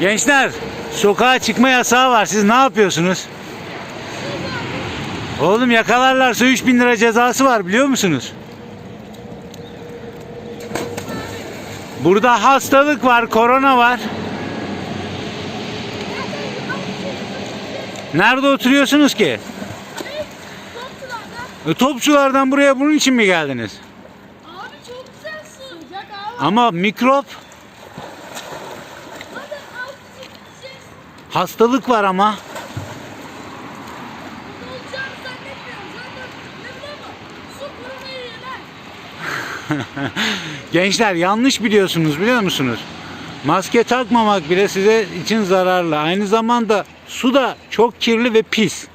Gençler sokağa çıkma yasağı var. Siz ne yapıyorsunuz? Oğlum yakalarlarsa 3000 lira cezası var biliyor musunuz? Burada hastalık var, korona var. Nerede oturuyorsunuz ki? E, Topçulardan buraya bunun için mi geldiniz? Abi çok güzel su. Sıcak abi. Ama mikrop, hastalık var ama. Gençler yanlış biliyorsunuz biliyor musunuz? Maske takmamak bile size için zararlı. Aynı zamanda su da çok kirli ve pis.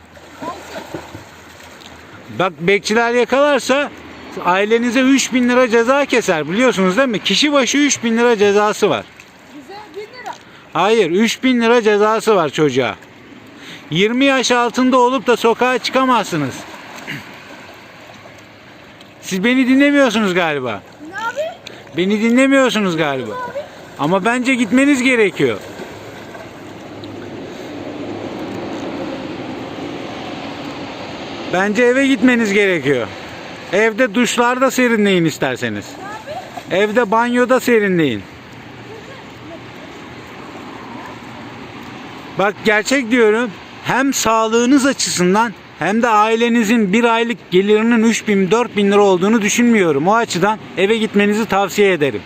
Bak bekçiler yakalarsa ailenize 3000 lira ceza keser biliyorsunuz değil mi? Kişi başı 3000 lira cezası var. Bize 1000 lira. Hayır 3000 lira cezası var çocuğa. 20 yaş altında olup da sokağa çıkamazsınız. Siz beni dinlemiyorsunuz galiba. Ne abi? Beni dinlemiyorsunuz galiba. Ama bence gitmeniz gerekiyor. Bence eve gitmeniz gerekiyor. Evde duşlarda serinleyin isterseniz. Evde banyoda serinleyin. Bak gerçek diyorum. Hem sağlığınız açısından hem de ailenizin bir aylık gelirinin 3 bin 4 bin lira olduğunu düşünmüyorum. O açıdan eve gitmenizi tavsiye ederim.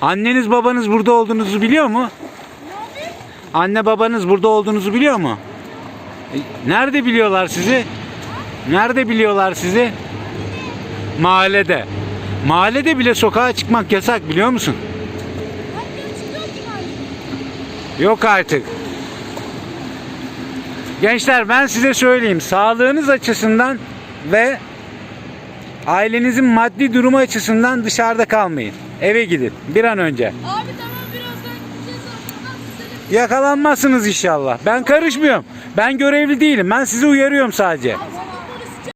Anneniz babanız burada olduğunuzu biliyor mu? Anne babanız burada olduğunuzu biliyor mu? E, Nerede biliyorlar sizi? Nerede biliyorlar sizi? Mahallede. Mahallede bile sokağa çıkmak yasak biliyor musun? Herkes çıkıyor ki abi. Yok artık. Gençler ben size söyleyeyim. Sağlığınız açısından ve ailenizin maddi durumu açısından dışarıda kalmayın. Eve gidin bir an önce. Abi tamam birazdan gideceğiz. Yakalanmazsınız inşallah. Ben karışmıyorum. Ben görevli değilim. Ben sizi uyarıyorum sadece.